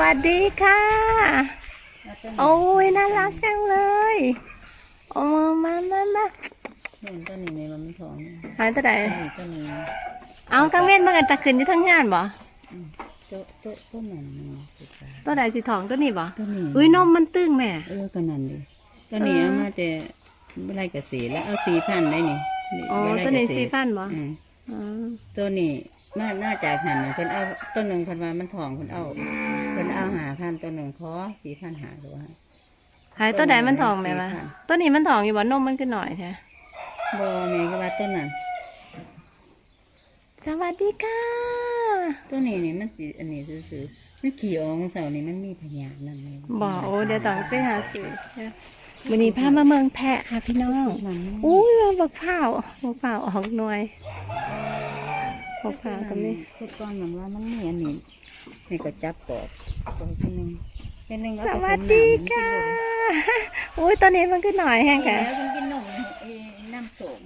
สวัสดีค่ะ โอ้ยน่ารักจังเลยโอ้มามามาเห็นต้นนี้เนี่ยมันท้องหายตัวใดต้นนี้ต้นนี้เอากังเว้นมากันตะคืนที่ทั้งงานบ่โจ๊ะโจ๊ะต้นนั้นนี่ติดตาตัวใดสีทองตัวนี้บ่ต้นนี้อุ้ยนมมันตึงแม่เออกันนั่นดิต้นนี้เอามาแต่ไม่ไรกระสีแล้วเอาสีพันได้นี่อ๋อบ่ไร่ตัวนี้เกษสีตรพันบ่อืมอ๋อตัวนี้ มาน่าจากหันน่ะเพิ่นเอาต้นหนึ่งเพิ่นว่ามันทองเพิ่นเอาเพิ่นเอาหาพันต้นหนึ่งขอสีพันหาตัวฮะหายตัวใดมันทองแม่สีวะพัน ตัวนี้มันทองอยู่บ่นมมันขึ้นหน่อยแท้บ่แม่ก็ว่าต้นนั้นสวัสดีค่ะตัวนี้นี่มันสีอันนี้ซื่อๆมันขี่ออกของเสานี่มันมีพยานนั่นเลยบ่โอ้เดี๋ยวต้องไปหาซื้อวันนี้พามาเมืองแพะค่ะพี่น้อง มันอุ้ยบักเผาวบักเผาวออกหน่วย บักเผาก็มีทุกก้อนมันว่ามันมีอันนี้นี่ก็จับกอบกอบตัวหนึงเป็นหนึ่งสวัสดีน้ำมันกินค่ะอุ้ยตอนนี้มันก็หน่อยแห้งแล้ค่ะวมันกินนมน้ำโสม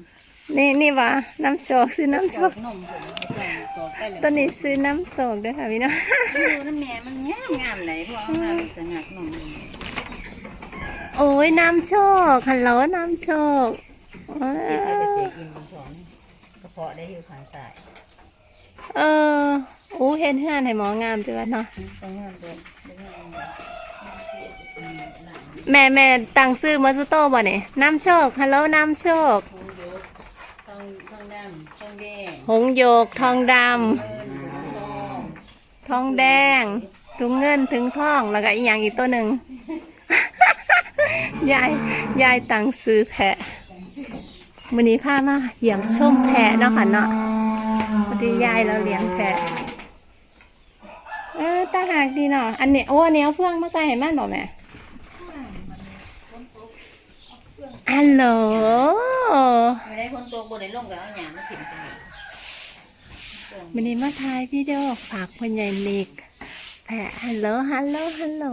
นี่นี่วะน้ำโศกซื้อน้ำโศกตอนนี้ซื้อน้ำโศกด้วยค่ะพี่น้องดูน้ำแม่มันงามงามไหนพวกเอามาสงักนมนี่โอ้ยน้ำโชคฮัลโหลน้ำโชคเอกินไปกระเจกินบนท้องกระเพาะได้อยู่ข้างใต้ เออโอ้เห็นเฮือนให้หมองามจังวะเนาะต้องงามตัวต้องงามแม่แม่ตั้งซื้อมาสโตบ่เนี่ยน้ำโชค ฮัลโหลน้ำโชค ทองยุกทองทองดำทองแดงหงโยก ทองดเงินทองำ ทองแดง ถุงเงินถึงทอง แล้วก็อีกอย่างอีกตัวหนึ่ง ยาย ยายตังซื้อแพะวันนี้พามาเยี่ยมชมแพะเนาะค่ะเนาะ พอดียายเราเลี้ยงแพะเออตาหากดีเนาะอันนี้โอ้อันนี้เอาเฟืองมาใส่ให้มันบอกแม่ฮัลโหลไม่ได้คนโตบ่ได้ลงกับเอาหยามาถิ่มกันวันนี้มาถ่ายวิดีโอฝากพ่อใหญ่นิกแพะฮัลโหลฮัลโหลฮัลโหล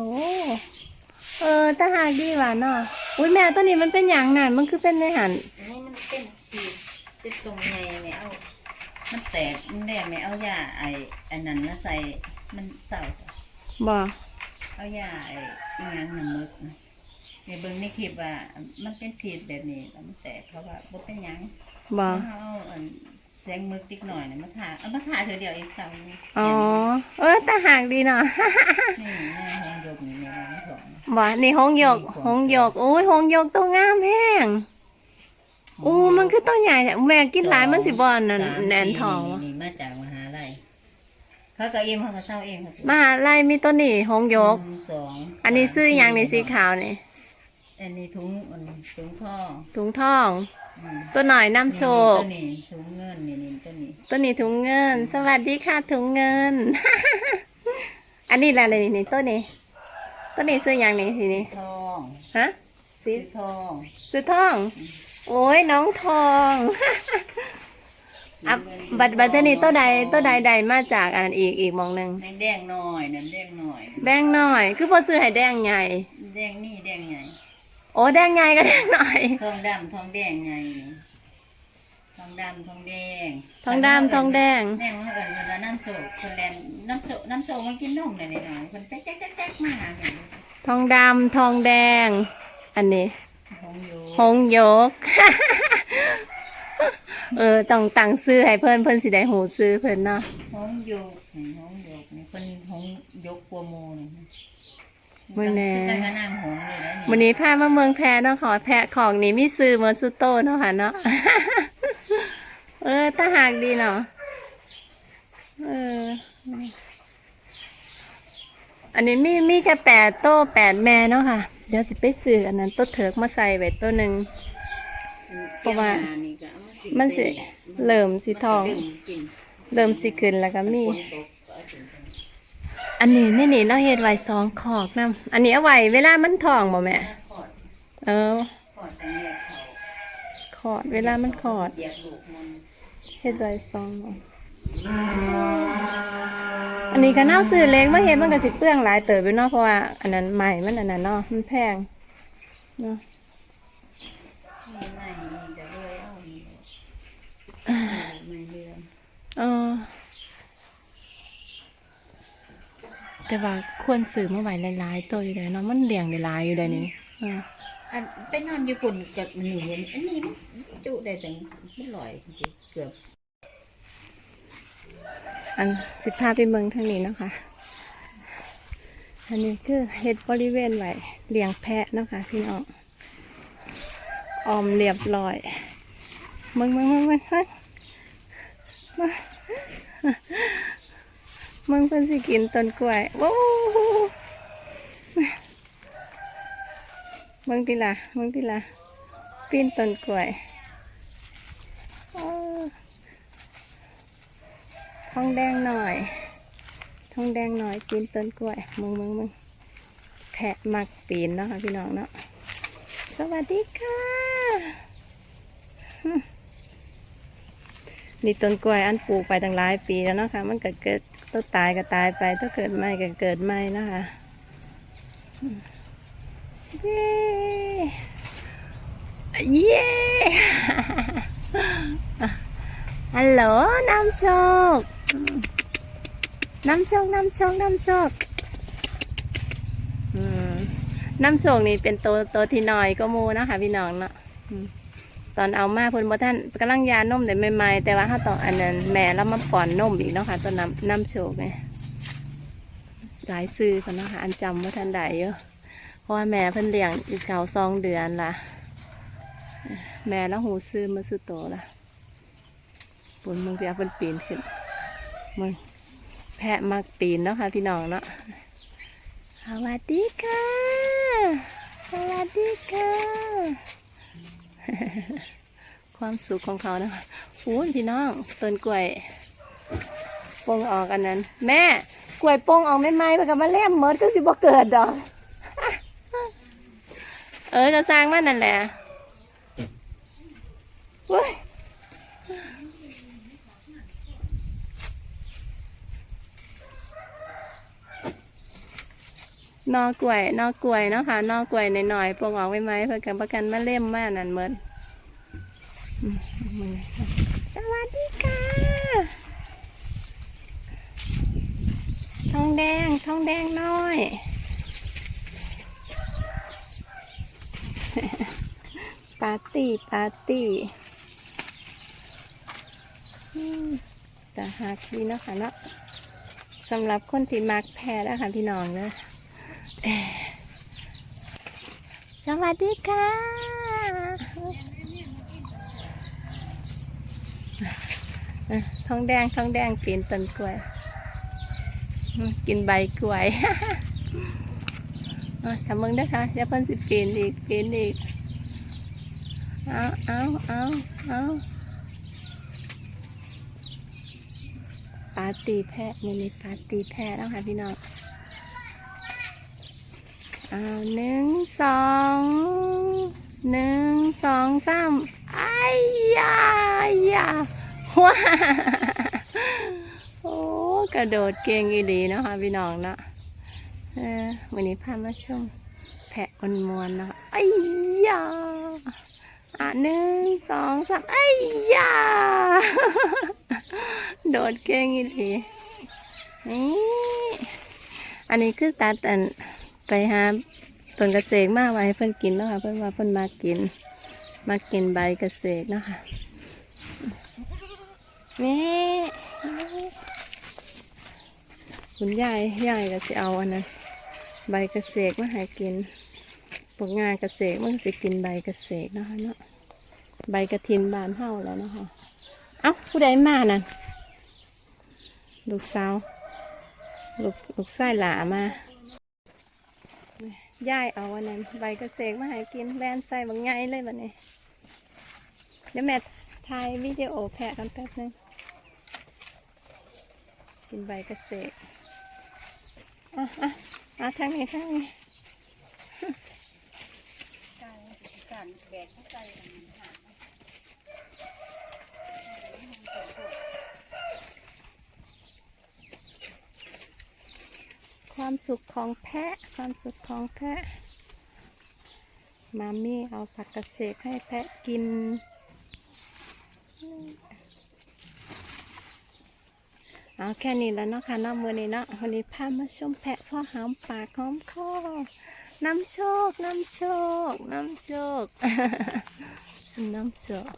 เออตาหากดีหว่าเนาะอุ้ยแม่ตัวนี้มันเป็นอย่างนั้นมันคือเป็นในหันนี่มันเป็นสีเป็นตรงไงเนี่ยเอา มันแตกมันแดงเนี่ยเอายาไอ้อันนั้นมาใส่มันเศร้าบ่เอายาไอ้อีหยังน้ำมึกนะในเบิ่งในคลิปว่ามันเป็นสีดแบบนี้แล้วมันแตกเขาว่าบ่เป็นหยังบ่เอาอันแสงมึกติ๊กหน่อยเนี่ยมาทาเอามาทาเธอเดียวเองเศร้านี่อ๋อ เออตาหากดีเนาะ นี่แม่หงยกนี่แม่ร้านของ บ่ นี่หงหยกหงหยกโอ้ยหงหยกตัวงามแห้ง โอ้มันคือตัวใหญ่แต่แม่กินหลายมันสิบ่อนนั่นสามแนนทองสี่วะนี่มาจากมหาลัยเขาก็เอ็มเขาก็เศร้าเองเขามหาลัยมีตัวนี้หงหยก หนึ่งสองอันนี้ซื้ออย่างในสีขาวนี่อันนี้ถุงอันถุงท่อถุงทอง อืมตัวหน่อยน้ำโชคตัวนี้ถุงเงินนี่นี่ตัวนี้ตัวนี้ถุงเงิน สวัสดีค่ะถุงเงิน อันนี้อะไรนี่นี่ตัวนี้ตัวนี้ซื้ออย่างนี้ทีนี้ทอง ฮะ สีสีทองซื้อทอง โอ้ยน้องทองอะบัตรบัตรนี้ตัวใดตัวใดใดมาจากอันอีกอีกหมองหนึ่งแดงแดงหน่อยนั่นแดงหน่อยแดงหน่อย คือพอซื้อให้แดงใหญ่ แดงนี่แดงใหญ่โอ้แดงใหญ่ก็แดงหน่อย ทองดำทองแดงใหญ่นี่ทองดำทองแดงทองดำทองแดงแม่มันเอิญเวลาน้ำโศกคนแลนน้ำโศกน้ำโศกมันกินนมหน่อยหน่อยคนแจ๊กแจ๊กแจ๊กแจ๊กมาหาเนี่ยทองดำทองแดง อันนี้ของอยู่หงโยก เออต้องตังซื้อให้เพิ่นเพิ่นสิได้หูซื้อเพิ่นเนาะห้องโยกนี่ห้องโยกนี่คนห้องยกปัวโมนี่มื้อแน่ได้ก็นั่งหงเลยนะวันนี้พามาเมืองแพเนาะขอแพะของนี่มีซื้อเมอร์สุโตเนาะค่ะเนาะเออตาหากดีเนาะเออ อันนี้มีมีแค่แปดโต้แปดแม่เนาะค่ะ เดี๋ยวสิไปซื้ออันนั้นต้นเถิกมาใส่ไว้ตัวหนึ่ง เพราะว่า มันสิเริ่มสิทองมันจะดึกินเริ่มสิขึ้นแล้วก็มี อันนี้นี่นี่เราเฮ็ดไว้สองขอกนํอันนี้เอาไว้เวลามันทองบ่แม่เออขอดเวลามันขอดเหยียบลูกมันเฮ็ดไว้สอง อันนี้ก็น่าซื้อเล็กมาเฮ็ดมันก็สิเปลืองหลายเติบอยู่เนาะเพราะว่าอันนั้นใหม่มันอันนั้นเนาะมันแพงเนาะออแต่ว่าควรซื้อมาไหวหลายๆตัวอยู่เลยเนาะมันเลี้ยงได้หลายอยู่เลยนี่เอออันไปนอนญี่ปุ่นกับหนูเห็นอันนี้มันจุได้ถึงไม่ลอยเกือบ อันสิบพาไปเมืองทางนี้เนาะค่ะ อันนี้คือเฮ็ดบริเวณไว้เลี้ยงแพะเนาะค่ะพี่น้องออมเรียบร้อยเมืองเมืองเมืองเมืองเมาเมืองเพิ่นสิกินต้นกล้วยว้าวเมืองติละเมืองติละปีนต้นกล้วยอ้าวท้ องแดงหน่อยท้องแดงหน่อยปีนต้นกล้วย มึงมึงมึงแพะมักปีนเนาะค่ะพี่น้องเนาะ สวัสดีค่ะ นี่ต้นกล้วยอันปลูกไปตั้งหลายปีแล้วเนาะค่ะ มันเก็เกิดต้นตายก็ตายไปต้นเกิดใหม่ก็เกิดใหม่นะคะเย้เย้ฮัลโหลน้ำโชค น้ำโชคน้ำโชคน้ำโชคอืมน้ำโชคนี่เป็นตัวตัวที่น้อยก็มูเนาะค่ะพี่น้องเนาะตอนเอามาเพิ่นบ่ท่านกำลังยานมแต่ใหม่ๆแต่ว่าถ้าต้องอันนั้นแม่แล้วมาป้อนนมอีกเนาะค่ะตัวน้ำน้ำโชคเนี่ยหลายซื้อกันเนาะค่ะอันจำว่าทันใดเยอะเพราะว่าแม่เพิ่นเลี้ยงอีกเก่าสองเดือนละแม่แล้วหูซื้อมาซื้อโตละปุ่นมึงเปียเพิ่นปีนขึ้น มึงแพะมักปีนเนาะค่ะพี่น้องเนาะสวัสดีค่ะสวัสดีค่ะ ความสุขของเขานะคะอู้พี่น้องต้นกล้วยโป่งออกอันนั้น แม่กล้วยโป่งออกไม่ไหมๆมันก็มาแลมเมิดก็สิบ่เกิดดอก เออจะสร้างมันนั่นแหละเว้ย นอกล้วยนอกล้วยเนาะค่ะนอกล้วยหน่อยๆปลงออกไว้ไหมเพื่อกันประกันมาเล่มมานั่นเหมือนสวัสดีค่ะ ทองแดงทองแดงน้อย ปาร์ตี้ปาร์ตี้จะหักดีเนาะค่ะเนาะสำหรับคนที่มักแพ้แล้วค่ะพี่น้องเนาะ สวัสดีค่ะ ทองแดงทองแดงปีนต้นกล้วย กินใบกล้วยทำมึงได้ค่ะอย่าเพิ่นสิปีนอีกปีนอีก เอาเอาเอาเอาปาร์ตี้แพะมินิปาร์ตี้แพะแล้วค่ะพี่น้อง หนึ่งสองหนึ่งสองสามไอ้ยายาว้าโอ้กระโดดเก่งอีดีนะคะพี่น้องเนาะวันนี้พามาชมแพะอนมวนเนาะไอ้ยาอะหนึ่งสองสามไอ้ยาโดดเก่งอีดีนี่อันนี้คือตัดอัน ไปหาต้นกระเสกมาไว้ให้เพิ่อนกินเนาะค่ะเพิ่อนว่าเพิ่อนมากิน มากินใบกระเสกเนาะค่ะแม่คุณยายยายก็สิเอาอันนั้นใบกระเสกมาห้กินพวกงานกระเสกมันสิกินใบกระเสกเนาะคะเนาะใบกระถินบานเท่าแล้วเนาะค่ะเอ้าผู้ใดมานั่นลูกสาวลูกลูกชายหลามา ย่ายเอาวันนั้น ใบกระเสกมาหากินแบนใส่บางไงเลยวันนี้ เดี๋ยวแม่ถ่ายวิดีโอแพะกันแป๊บนึง กินใบกระเสกอะอะอะทางนี้ทางนี้การแบกเข้าใจอันนี้ ความสุขของแพะ ความสุขของแพะ มามี่เอาผักกระเสกให้แพะกิน เอาแค่นี้แล้วเนาะค่ะน้องมือนี้เนาะวันนี้พามาชมแพะพ่อหอมปากหอมคอน้ำโชค น้ำโชค น้ำโชค น้ำโชค